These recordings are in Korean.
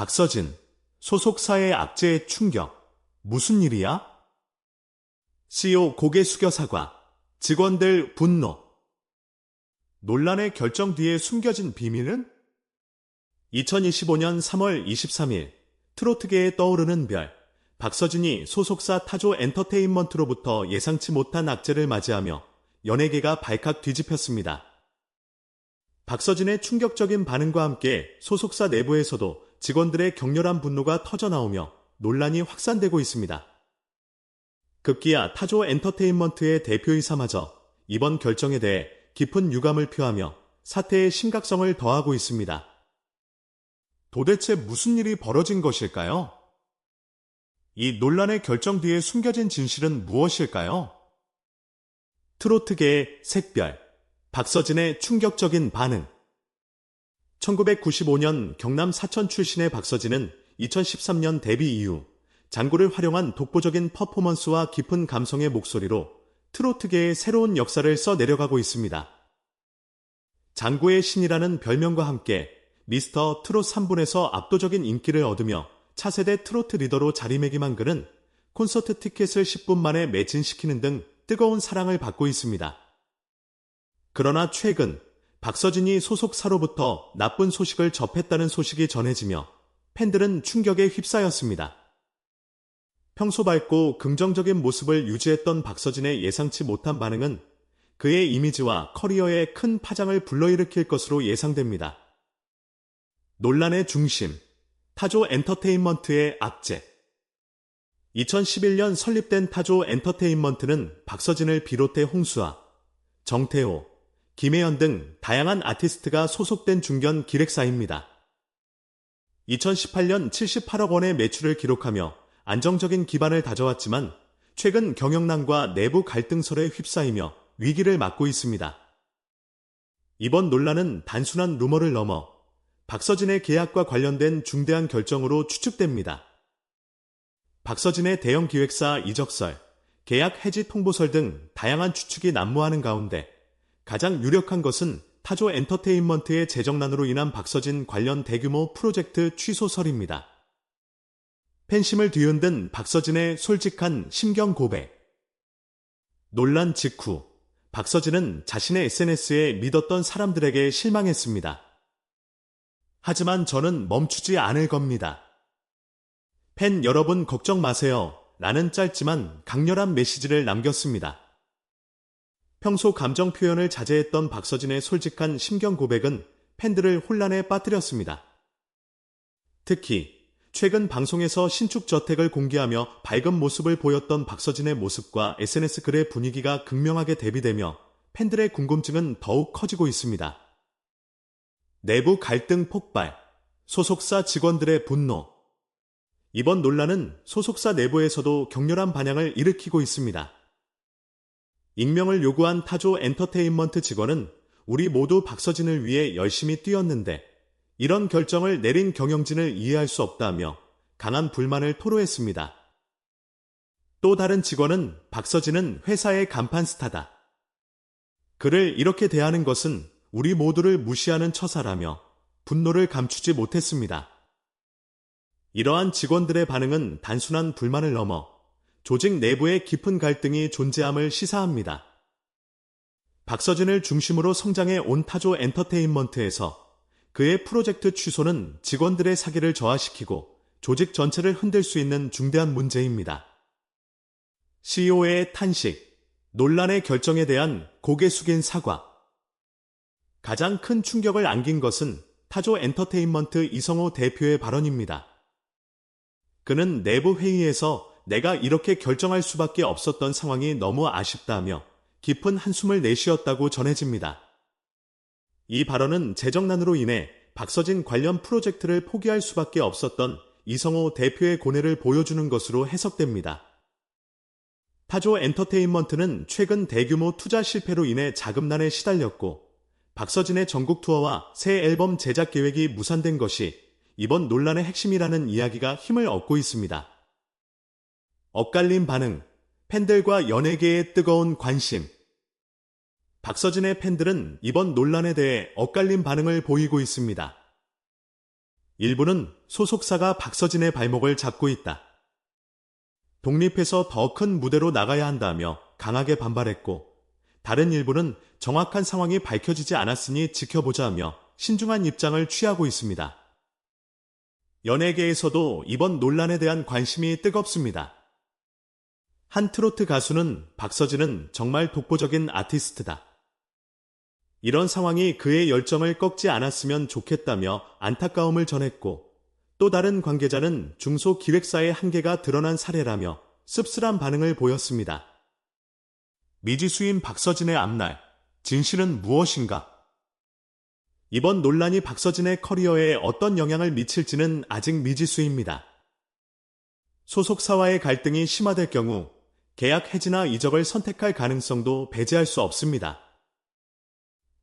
박서진, 소속사의 압제에 충격. 무슨 일이야? CEO 고개 숙여 사과. 직원들 분노. 논란의 결정 뒤에 숨겨진 비밀은? 2025년 3월 23일 트로트계에 떠오르는 별 박서진이 소속사 타조 엔터테인먼트로부터 예상치 못한 악재를 맞이하며 연예계가 발칵 뒤집혔습니다. 박서진의 충격적인 반응과 함께 소속사 내부에서도 직원들의 격렬한 분노가 터져나오며 논란이 확산되고 있습니다. 급기야 타조 엔터테인먼트의 대표이사마저 이번 결정에 대해 깊은 유감을 표하며 사태의 심각성을 더하고 있습니다. 도대체 무슨 일이 벌어진 것일까요? 이 논란의 결정 뒤에 숨겨진 진실은 무엇일까요? 트로트계의 색별, 박서진의 충격적인 반응. 1995년 경남 사천 출신의 박서진은 2013년 데뷔 이후 장구를 활용한 독보적인 퍼포먼스와 깊은 감성의 목소리로 트로트계의 새로운 역사를 써 내려가고 있습니다. 장구의 신이라는 별명과 함께 미스터 트롯 3분에서 압도적인 인기를 얻으며 차세대 트로트 리더로 자리매김한 그는 콘서트 티켓을 10분 만에 매진시키는 등 뜨거운 사랑을 받고 있습니다. 그러나 최근 박서진이 소속사로부터 나쁜 소식을 접했다는 소식이 전해지며 팬들은 충격에 휩싸였습니다. 평소 밝고 긍정적인 모습을 유지했던 박서진의 예상치 못한 반응은 그의 이미지와 커리어에 큰 파장을 불러일으킬 것으로 예상됩니다. 논란의 중심, 타조 엔터테인먼트의 악재. 2011년 설립된 타조 엔터테인먼트는 박서진을 비롯해 홍수아, 정태호, 김혜연 등 다양한 아티스트가 소속된 중견 기획사입니다. 2018년 78억 원의 매출을 기록하며 안정적인 기반을 다져왔지만 최근 경영난과 내부 갈등설에 휩싸이며 위기를 맞고 있습니다. 이번 논란은 단순한 루머를 넘어 박서진의 계약과 관련된 중대한 결정으로 추측됩니다. 박서진의 대형 기획사 이적설, 계약 해지 통보설 등 다양한 추측이 난무하는 가운데 가장 유력한 것은 타조 엔터테인먼트의 재정난으로 인한 박서진 관련 대규모 프로젝트 취소설입니다. 팬심을 뒤흔든 박서진의 솔직한 심경 고백. 논란 직후 박서진은 자신의 SNS에 믿었던 사람들에게 실망했습니다. 하지만 저는 멈추지 않을 겁니다. 팬 여러분 걱정 마세요. 라는 짧지만 강렬한 메시지를 남겼습니다. 평소 감정 표현을 자제했던 박서진의 솔직한 심경 고백은 팬들을 혼란에 빠뜨렸습니다. 특히 최근 방송에서 신축 저택을 공개하며 밝은 모습을 보였던 박서진의 모습과 SNS 글의 분위기가 극명하게 대비되며 팬들의 궁금증은 더욱 커지고 있습니다. 내부 갈등 폭발, 소속사 직원들의 분노. 이번 논란은 소속사 내부에서도 격렬한 반향을 일으키고 있습니다. 익명을 요구한 타조 엔터테인먼트 직원은 우리 모두 박서진을 위해 열심히 뛰었는데 이런 결정을 내린 경영진을 이해할 수 없다며 강한 불만을 토로했습니다. 또 다른 직원은 박서진은 회사의 간판 스타다. 그를 이렇게 대하는 것은 우리 모두를 무시하는 처사라며 분노를 감추지 못했습니다. 이러한 직원들의 반응은 단순한 불만을 넘어 조직 내부의 깊은 갈등이 존재함을 시사합니다. 박서진을 중심으로 성장해 온 타조 엔터테인먼트에서 그의 프로젝트 취소는 직원들의 사기를 저하시키고 조직 전체를 흔들 수 있는 중대한 문제입니다. CEO의 탄식, 논란의 결정에 대한 고개 숙인 사과, 가장 큰 충격을 안긴 것은 타조 엔터테인먼트 이성호 대표의 발언입니다. 그는 내부 회의에서 내가 이렇게 결정할 수밖에 없었던 상황이 너무 아쉽다며 깊은 한숨을 내쉬었다고 전해집니다. 이 발언은 재정난으로 인해 박서진 관련 프로젝트를 포기할 수밖에 없었던 이성호 대표의 고뇌를 보여주는 것으로 해석됩니다. 타조 엔터테인먼트는 최근 대규모 투자 실패로 인해 자금난에 시달렸고 박서진의 전국 투어와 새 앨범 제작 계획이 무산된 것이 이번 논란의 핵심이라는 이야기가 힘을 얻고 있습니다. 엇갈린 반응, 팬들과 연예계의 뜨거운 관심. 박서진의 팬들은 이번 논란에 대해 엇갈린 반응을 보이고 있습니다. 일부는 소속사가 박서진의 발목을 잡고 있다. 독립해서 더 큰 무대로 나가야 한다며 강하게 반발했고, 다른 일부는 정확한 상황이 밝혀지지 않았으니 지켜보자 하며 신중한 입장을 취하고 있습니다. 연예계에서도 이번 논란에 대한 관심이 뜨겁습니다. 한 트로트 가수는 박서진은 정말 독보적인 아티스트다. 이런 상황이 그의 열정을 꺾지 않았으면 좋겠다며 안타까움을 전했고 또 다른 관계자는 중소 기획사의 한계가 드러난 사례라며 씁쓸한 반응을 보였습니다. 미지수인 박서진의 앞날, 진실은 무엇인가? 이번 논란이 박서진의 커리어에 어떤 영향을 미칠지는 아직 미지수입니다. 소속사와의 갈등이 심화될 경우 계약 해지나 이적을 선택할 가능성도 배제할 수 없습니다.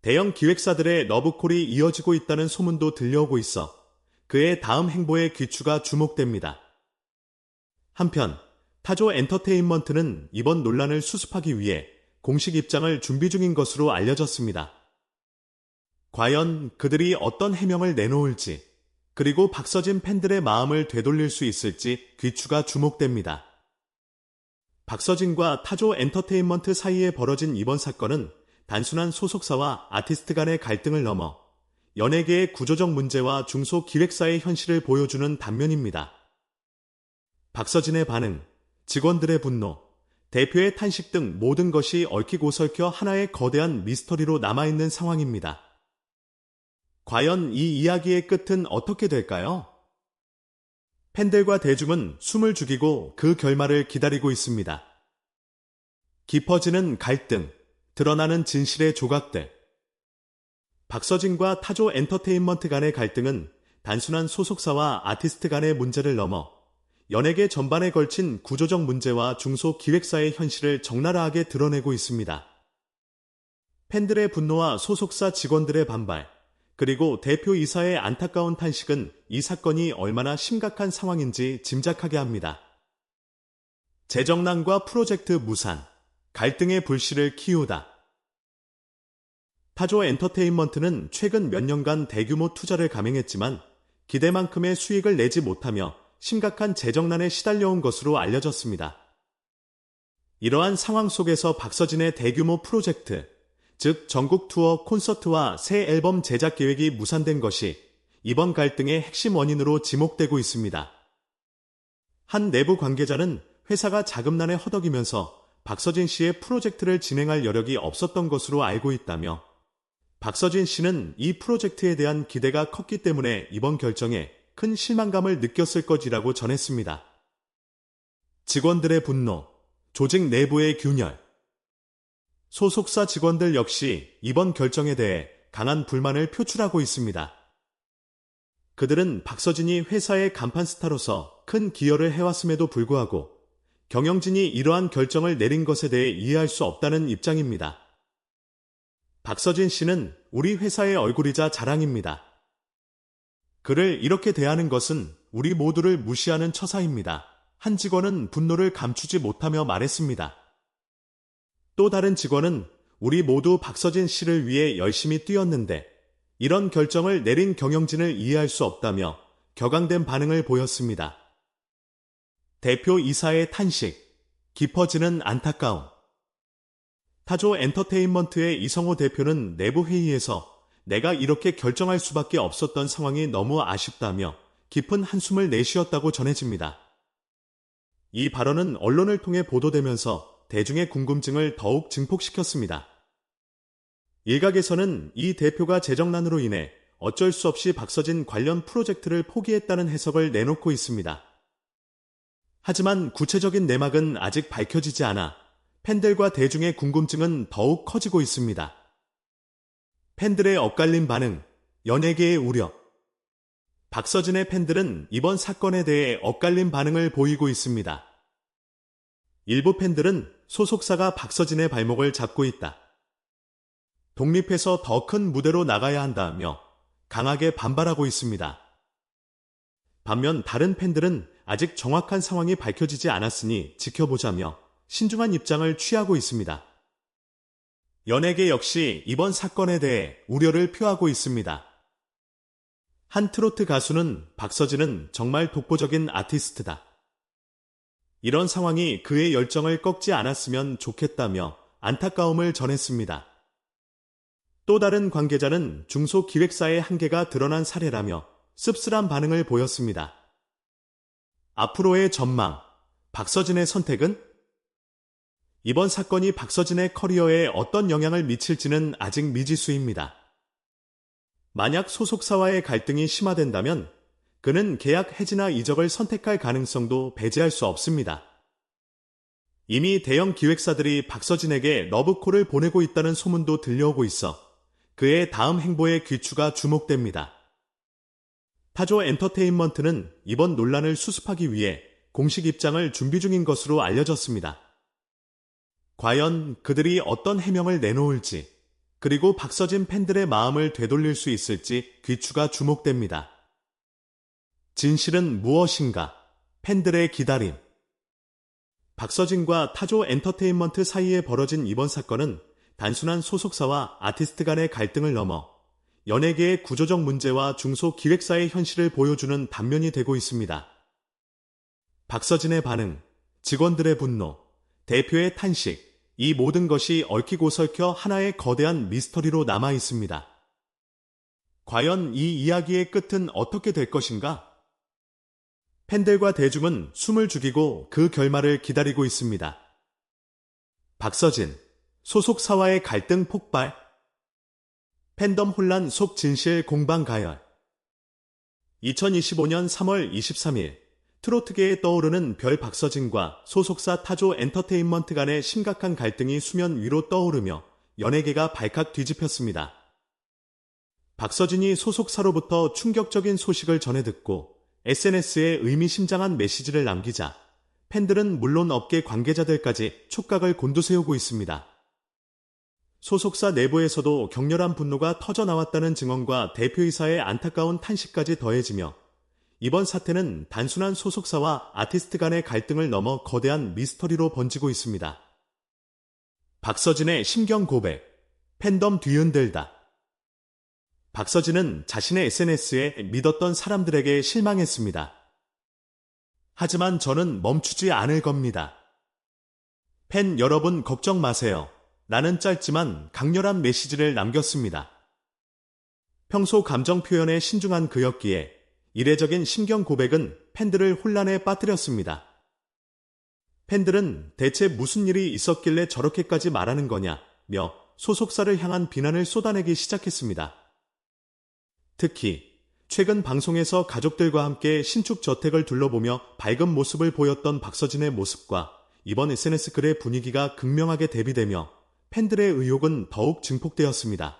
대형 기획사들의 너브콜이 이어지고 있다는 소문도 들려오고 있어 그의 다음 행보의 귀추가 주목됩니다. 한편 타조 엔터테인먼트는 이번 논란을 수습하기 위해 공식 입장을 준비 중인 것으로 알려졌습니다. 과연 그들이 어떤 해명을 내놓을지, 그리고 박서진 팬들의 마음을 되돌릴 수 있을지 귀추가 주목됩니다. 박서진과 타조 엔터테인먼트 사이에 벌어진 이번 사건은 단순한 소속사와 아티스트 간의 갈등을 넘어 연예계의 구조적 문제와 중소 기획사의 현실을 보여주는 단면입니다. 박서진의 반응, 직원들의 분노, 대표의 탄식 등 모든 것이 얽히고 설켜 하나의 거대한 미스터리로 남아있는 상황입니다. 과연 이 이야기의 끝은 어떻게 될까요? 팬들과 대중은 숨을 죽이고 그 결말을 기다리고 있습니다. 깊어지는 갈등, 드러나는 진실의 조각들. 박서진과 타조 엔터테인먼트 간의 갈등은 단순한 소속사와 아티스트 간의 문제를 넘어 연예계 전반에 걸친 구조적 문제와 중소 기획사의 현실을 적나라하게 드러내고 있습니다. 팬들의 분노와 소속사 직원들의 반발, 그리고 대표이사의 안타까운 탄식은 이 사건이 얼마나 심각한 상황인지 짐작하게 합니다. 재정난과 프로젝트 무산, 갈등의 불씨를 키우다. 타조 엔터테인먼트는 최근 몇 년간 대규모 투자를 감행했지만 기대만큼의 수익을 내지 못하며 심각한 재정난에 시달려온 것으로 알려졌습니다. 이러한 상황 속에서 박서진의 대규모 프로젝트, 즉 전국 투어 콘서트와 새 앨범 제작 계획이 무산된 것이 이번 갈등의 핵심 원인으로 지목되고 있습니다. 한 내부 관계자는 회사가 자금난에 허덕이면서 박서진 씨의 프로젝트를 진행할 여력이 없었던 것으로 알고 있다며 박서진 씨는 이 프로젝트에 대한 기대가 컸기 때문에 이번 결정에 큰 실망감을 느꼈을 것이라고 전했습니다. 직원들의 분노, 조직 내부의 균열, 소속사 직원들 역시 이번 결정에 대해 강한 불만을 표출하고 있습니다. 그들은 박서진이 회사의 간판 스타로서 큰 기여를 해왔음에도 불구하고 경영진이 이러한 결정을 내린 것에 대해 이해할 수 없다는 입장입니다. 박서진 씨는 우리 회사의 얼굴이자 자랑입니다. 그를 이렇게 대하는 것은 우리 모두를 무시하는 처사입니다. 한 직원은 분노를 감추지 못하며 말했습니다. 또 다른 직원은 우리 모두 박서진 씨를 위해 열심히 뛰었는데 이런 결정을 내린 경영진을 이해할 수 없다며 격앙된 반응을 보였습니다. 대표 이사의 탄식, 깊어지는 안타까움. 타조 엔터테인먼트의 이성호 대표는 내부 회의에서 내가 이렇게 결정할 수밖에 없었던 상황이 너무 아쉽다며 깊은 한숨을 내쉬었다고 전해집니다. 이 발언은 언론을 통해 보도되면서 대중의 궁금증을 더욱 증폭시켰습니다. 일각에서는 이 대표가 재정난으로 인해 어쩔 수 없이 박서진 관련 프로젝트를 포기했다는 해석을 내놓고 있습니다. 하지만 구체적인 내막은 아직 밝혀지지 않아 팬들과 대중의 궁금증은 더욱 커지고 있습니다. 팬들의 엇갈린 반응, 연예계의 우려. 박서진의 팬들은 이번 사건에 대해 엇갈린 반응을 보이고 있습니다. 일부 팬들은 소속사가 박서진의 발목을 잡고 있다. 독립해서 더 큰 무대로 나가야 한다며 강하게 반발하고 있습니다. 반면 다른 팬들은 아직 정확한 상황이 밝혀지지 않았으니 지켜보자며 신중한 입장을 취하고 있습니다. 연예계 역시 이번 사건에 대해 우려를 표하고 있습니다. 한 트로트 가수는 박서진은 정말 독보적인 아티스트다. 이런 상황이 그의 열정을 꺾지 않았으면 좋겠다며 안타까움을 전했습니다. 또 다른 관계자는 중소 기획사의 한계가 드러난 사례라며 씁쓸한 반응을 보였습니다. 앞으로의 전망, 박서진의 선택은? 이번 사건이 박서진의 커리어에 어떤 영향을 미칠지는 아직 미지수입니다. 만약 소속사와의 갈등이 심화된다면 그는 계약 해지나 이적을 선택할 가능성도 배제할 수 없습니다. 이미 대형 기획사들이 박서진에게 러브콜을 보내고 있다는 소문도 들려오고 있어 그의 다음 행보의 귀추가 주목됩니다. 타조 엔터테인먼트는 이번 논란을 수습하기 위해 공식 입장을 준비 중인 것으로 알려졌습니다. 과연 그들이 어떤 해명을 내놓을지, 그리고 박서진 팬들의 마음을 되돌릴 수 있을지 귀추가 주목됩니다. 진실은 무엇인가? 팬들의 기다림. 박서진과 타조 엔터테인먼트 사이에 벌어진 이번 사건은 단순한 소속사와 아티스트 간의 갈등을 넘어 연예계의 구조적 문제와 중소 기획사의 현실을 보여주는 단면이 되고 있습니다. 박서진의 반응, 직원들의 분노, 대표의 탄식, 이 모든 것이 얽히고 설켜 하나의 거대한 미스터리로 남아 있습니다. 과연 이 이야기의 끝은 어떻게 될 것인가? 팬들과 대중은 숨을 죽이고 그 결말을 기다리고 있습니다. 박서진, 소속사와의 갈등 폭발, 팬덤 혼란 속 진실 공방 가열. 2025년 3월 23일, 트로트계에 떠오르는 별 박서진과 소속사 타조 엔터테인먼트 간의 심각한 갈등이 수면 위로 떠오르며 연예계가 발칵 뒤집혔습니다. 박서진이 소속사로부터 충격적인 소식을 전해 듣고 SNS에 의미심장한 메시지를 남기자 팬들은 물론 업계 관계자들까지 촉각을 곤두세우고 있습니다. 소속사 내부에서도 격렬한 분노가 터져나왔다는 증언과 대표이사의 안타까운 탄식까지 더해지며 이번 사태는 단순한 소속사와 아티스트 간의 갈등을 넘어 거대한 미스터리로 번지고 있습니다. 박서진의 심경 고백, 팬덤 뒤흔들다. 박서진은 자신의 SNS에 믿었던 사람들에게 실망했습니다. 하지만 저는 멈추지 않을 겁니다. 팬 여러분 걱정 마세요. 나는 짧지만 강렬한 메시지를 남겼습니다. 평소 감정 표현에 신중한 그였기에 이례적인 심경 고백은 팬들을 혼란에 빠뜨렸습니다. 팬들은 대체 무슨 일이 있었길래 저렇게까지 말하는 거냐며 소속사를 향한 비난을 쏟아내기 시작했습니다. 특히 최근 방송에서 가족들과 함께 신축 저택을 둘러보며 밝은 모습을 보였던 박서진의 모습과 이번 SNS 글의 분위기가 극명하게 대비되며 팬들의 의혹은 더욱 증폭되었습니다.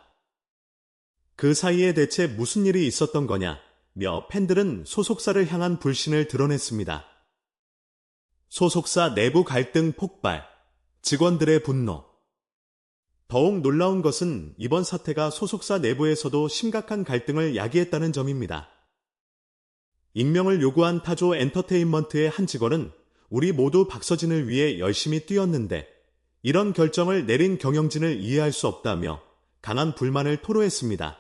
그 사이에 대체 무슨 일이 있었던 거냐? 며 팬들은 소속사를 향한 불신을 드러냈습니다. 소속사 내부 갈등 폭발, 직원들의 분노, 더욱 놀라운 것은 이번 사태가 소속사 내부에서도 심각한 갈등을 야기했다는 점입니다. 익명을 요구한 타조 엔터테인먼트의 한 직원은 우리 모두 박서진을 위해 열심히 뛰었는데 이런 결정을 내린 경영진을 이해할 수 없다며 강한 불만을 토로했습니다.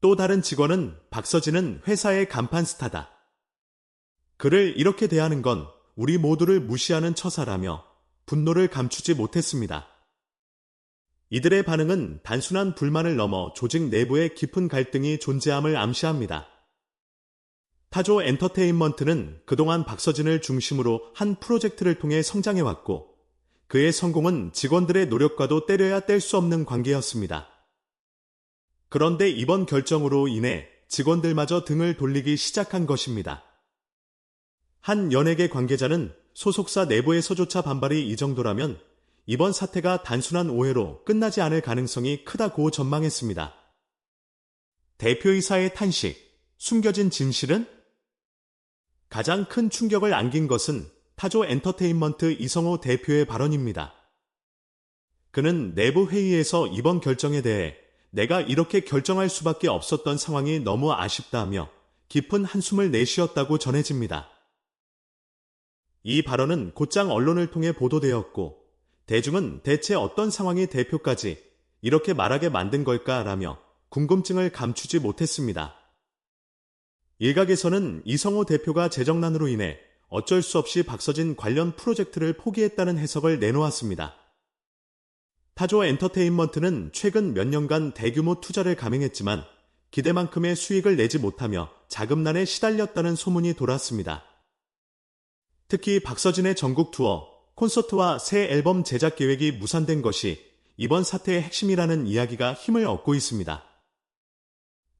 또 다른 직원은 박서진은 회사의 간판 스타다. 그를 이렇게 대하는 건 우리 모두를 무시하는 처사라며 분노를 감추지 못했습니다. 이들의 반응은 단순한 불만을 넘어 조직 내부의 깊은 갈등이 존재함을 암시합니다. 타조 엔터테인먼트는 그동안 박서진을 중심으로 한 프로젝트를 통해 성장해왔고 그의 성공은 직원들의 노력과도 때려야 뗄 수 없는 관계였습니다. 그런데 이번 결정으로 인해 직원들마저 등을 돌리기 시작한 것입니다. 한 연예계 관계자는 소속사 내부에서조차 반발이 이 정도라면 이번 사태가 단순한 오해로 끝나지 않을 가능성이 크다고 전망했습니다. 대표이사의 탄식, 숨겨진 진실은? 가장 큰 충격을 안긴 것은 타조 엔터테인먼트 이성호 대표의 발언입니다. 그는 내부 회의에서 이번 결정에 대해 내가 이렇게 결정할 수밖에 없었던 상황이 너무 아쉽다며 깊은 한숨을 내쉬었다고 전해집니다. 이 발언은 곧장 언론을 통해 보도되었고 대중은 대체 어떤 상황이 대표까지 이렇게 말하게 만든 걸까라며 궁금증을 감추지 못했습니다. 일각에서는 이성호 대표가 재정난으로 인해 어쩔 수 없이 박서진 관련 프로젝트를 포기했다는 해석을 내놓았습니다. 타조 엔터테인먼트는 최근 몇 년간 대규모 투자를 감행했지만 기대만큼의 수익을 내지 못하며 자금난에 시달렸다는 소문이 돌았습니다. 특히 박서진의 전국 투어, 콘서트와 새 앨범 제작 계획이 무산된 것이 이번 사태의 핵심이라는 이야기가 힘을 얻고 있습니다.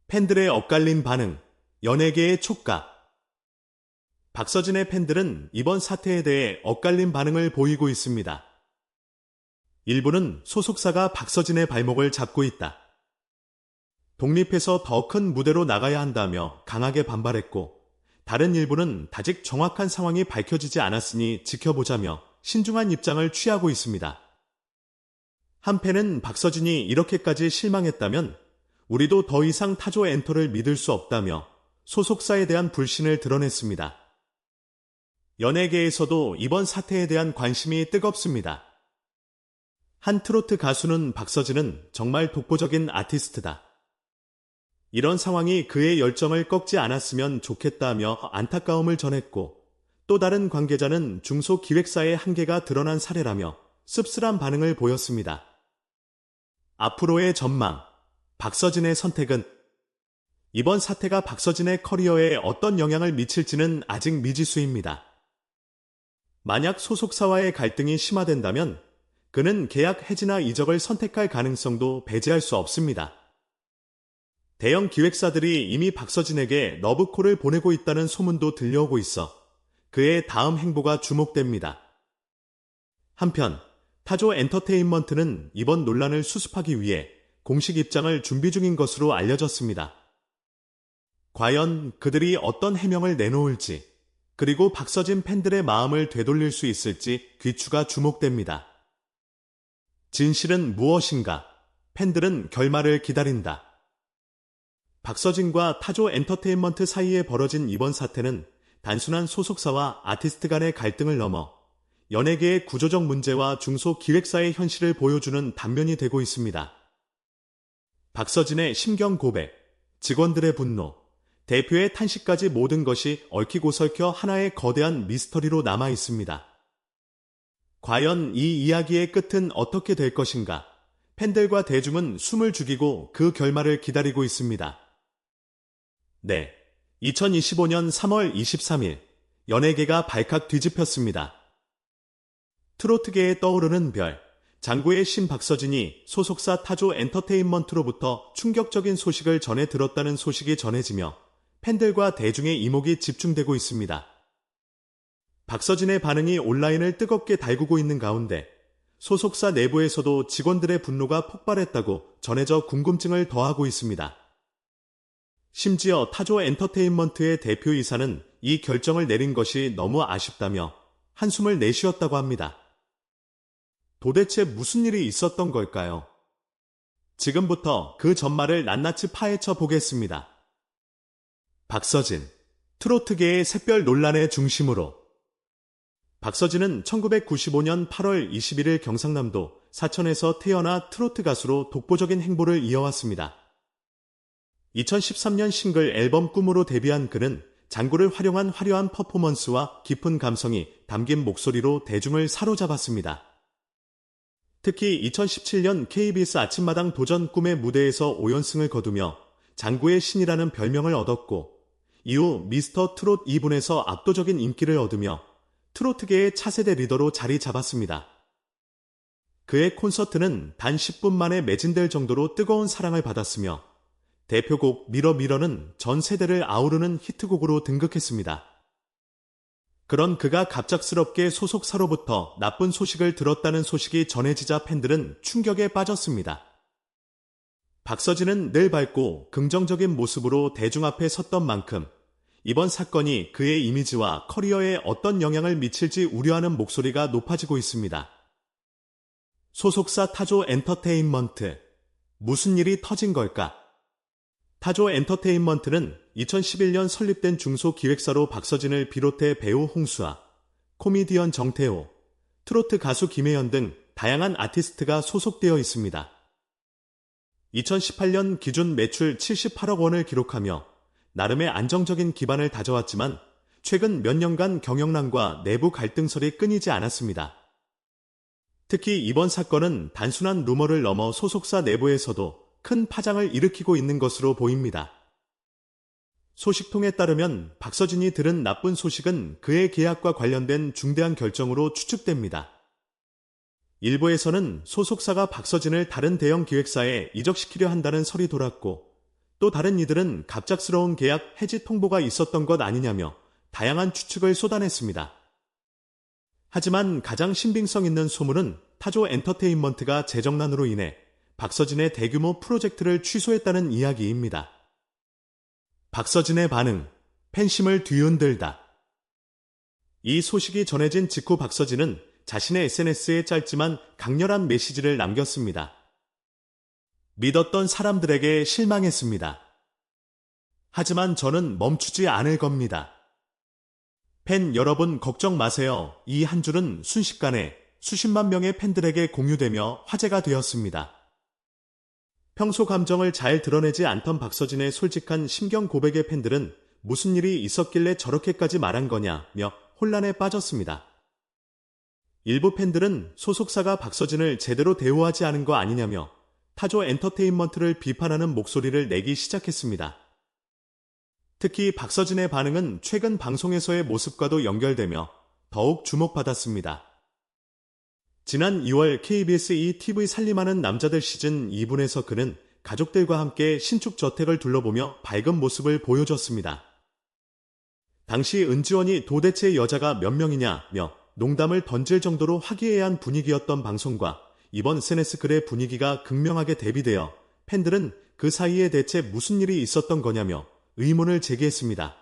팬들의 엇갈린 반응, 연예계의 촉각. 박서진의 팬들은 이번 사태에 대해 엇갈린 반응을 보이고 있습니다. 일부는 소속사가 박서진의 발목을 잡고 있다. 독립해서 더 큰 무대로 나가야 한다며 강하게 반발했고, 다른 일부는 아직 정확한 상황이 밝혀지지 않았으니 지켜보자며 신중한 입장을 취하고 있습니다. 한편은 박서진이 이렇게까지 실망했다면 우리도 더 이상 타조 엔터를 믿을 수 없다며 소속사에 대한 불신을 드러냈습니다. 연예계에서도 이번 사태에 대한 관심이 뜨겁습니다. 한 트로트 가수는 박서진은 정말 독보적인 아티스트다. 이런 상황이 그의 열정을 꺾지 않았으면 좋겠다며 안타까움을 전했고 또 다른 관계자는 중소기획사의 한계가 드러난 사례라며 씁쓸한 반응을 보였습니다. 앞으로의 전망, 박서진의 선택은 이번 사태가 박서진의 커리어에 어떤 영향을 미칠지는 아직 미지수입니다. 만약 소속사와의 갈등이 심화된다면 그는 계약 해지나 이적을 선택할 가능성도 배제할 수 없습니다. 대형 기획사들이 이미 박서진에게 러브콜을 보내고 있다는 소문도 들려오고 있어 그의 다음 행보가 주목됩니다. 한편 타조 엔터테인먼트는 이번 논란을 수습하기 위해 공식 입장을 준비 중인 것으로 알려졌습니다. 과연 그들이 어떤 해명을 내놓을지, 그리고 박서진 팬들의 마음을 되돌릴 수 있을지 귀추가 주목됩니다. 진실은 무엇인가? 팬들은 결말을 기다린다. 박서진과 타조 엔터테인먼트 사이에 벌어진 이번 사태는 단순한 소속사와 아티스트 간의 갈등을 넘어 연예계의 구조적 문제와 중소 기획사의 현실을 보여주는 단면이 되고 있습니다. 박서진의 심경 고백, 직원들의 분노, 대표의 탄식까지 모든 것이 얽히고 설켜 하나의 거대한 미스터리로 남아 있습니다. 과연 이 이야기의 끝은 어떻게 될 것인가? 팬들과 대중은 숨을 죽이고 그 결말을 기다리고 있습니다. 네. 2025년 3월 23일, 연예계가 발칵 뒤집혔습니다. 트로트계에 떠오르는 별, 장구의 신 박서진이 소속사 타조 엔터테인먼트로부터 충격적인 소식을 전해 들었다는 소식이 전해지며 팬들과 대중의 이목이 집중되고 있습니다. 박서진의 반응이 온라인을 뜨겁게 달구고 있는 가운데 소속사 내부에서도 직원들의 분노가 폭발했다고 전해져 궁금증을 더하고 있습니다. 심지어 타조 엔터테인먼트의 대표이사는 이 결정을 내린 것이 너무 아쉽다며 한숨을 내쉬었다고 합니다. 도대체 무슨 일이 있었던 걸까요? 지금부터 그 전말을 낱낱이 파헤쳐 보겠습니다. 박서진, 트로트계의 샛별 논란의 중심으로 박서진은 1995년 8월 21일 경상남도 사천에서 태어나 트로트 가수로 독보적인 행보를 이어왔습니다. 2013년 싱글 앨범 꿈으로 데뷔한 그는 장구를 활용한 화려한 퍼포먼스와 깊은 감성이 담긴 목소리로 대중을 사로잡았습니다. 특히 2017년 KBS 아침마당 도전 꿈의 무대에서 5연승을 거두며 장구의 신이라는 별명을 얻었고 이후 미스터 트롯 2분에서 압도적인 인기를 얻으며 트로트계의 차세대 리더로 자리 잡았습니다. 그의 콘서트는 단 10분 만에 매진될 정도로 뜨거운 사랑을 받았으며 대표곡 미러 미러는 전 세대를 아우르는 히트곡으로 등극했습니다. 그런 그가 갑작스럽게 소속사로부터 나쁜 소식을 들었다는 소식이 전해지자 팬들은 충격에 빠졌습니다. 박서진은 늘 밝고 긍정적인 모습으로 대중 앞에 섰던 만큼 이번 사건이 그의 이미지와 커리어에 어떤 영향을 미칠지 우려하는 목소리가 높아지고 있습니다. 소속사 타조 엔터테인먼트. 무슨 일이 터진 걸까? 타조 엔터테인먼트는 2011년 설립된 중소기획사로 박서진을 비롯해 배우 홍수아, 코미디언 정태호, 트로트 가수 김혜연 등 다양한 아티스트가 소속되어 있습니다. 2018년 기준 매출 78억 원을 기록하며 나름의 안정적인 기반을 다져왔지만 최근 몇 년간 경영난과 내부 갈등설이 끊이지 않았습니다. 특히 이번 사건은 단순한 루머를 넘어 소속사 내부에서도 큰 파장을 일으키고 있는 것으로 보입니다. 소식통에 따르면 박서진이 들은 나쁜 소식은 그의 계약과 관련된 중대한 결정으로 추측됩니다. 일부에서는 소속사가 박서진을 다른 대형 기획사에 이적시키려 한다는 설이 돌았고 또 다른 이들은 갑작스러운 계약 해지 통보가 있었던 것 아니냐며 다양한 추측을 쏟아냈습니다. 하지만 가장 신빙성 있는 소문은 타조 엔터테인먼트가 재정난으로 인해 박서진의 대규모 프로젝트를 취소했다는 이야기입니다. 박서진의 반응, 팬심을 뒤흔들다. 이 소식이 전해진 직후 박서진은 자신의 SNS에 짧지만 강렬한 메시지를 남겼습니다. 믿었던 사람들에게 실망했습니다. 하지만 저는 멈추지 않을 겁니다. 팬 여러분 걱정 마세요. 이 한 줄은 순식간에 수십만 명의 팬들에게 공유되며 화제가 되었습니다. 평소 감정을 잘 드러내지 않던 박서진의 솔직한 심경 고백의 팬들은 무슨 일이 있었길래 저렇게까지 말한 거냐며 혼란에 빠졌습니다. 일부 팬들은 소속사가 박서진을 제대로 대우하지 않은 거 아니냐며 타조 엔터테인먼트를 비판하는 목소리를 내기 시작했습니다. 특히 박서진의 반응은 최근 방송에서의 모습과도 연결되며 더욱 주목받았습니다. 지난 2월 KBS E TV 살림하는 남자들 시즌 2분에서 그는 가족들과 함께 신축 저택을 둘러보며 밝은 모습을 보여줬습니다. 당시 은지원이 도대체 여자가 몇 명이냐며 농담을 던질 정도로 화기애애한 분위기였던 방송과 이번 SNS 글의 분위기가 극명하게 대비되어 팬들은 그 사이에 대체 무슨 일이 있었던 거냐며 의문을 제기했습니다.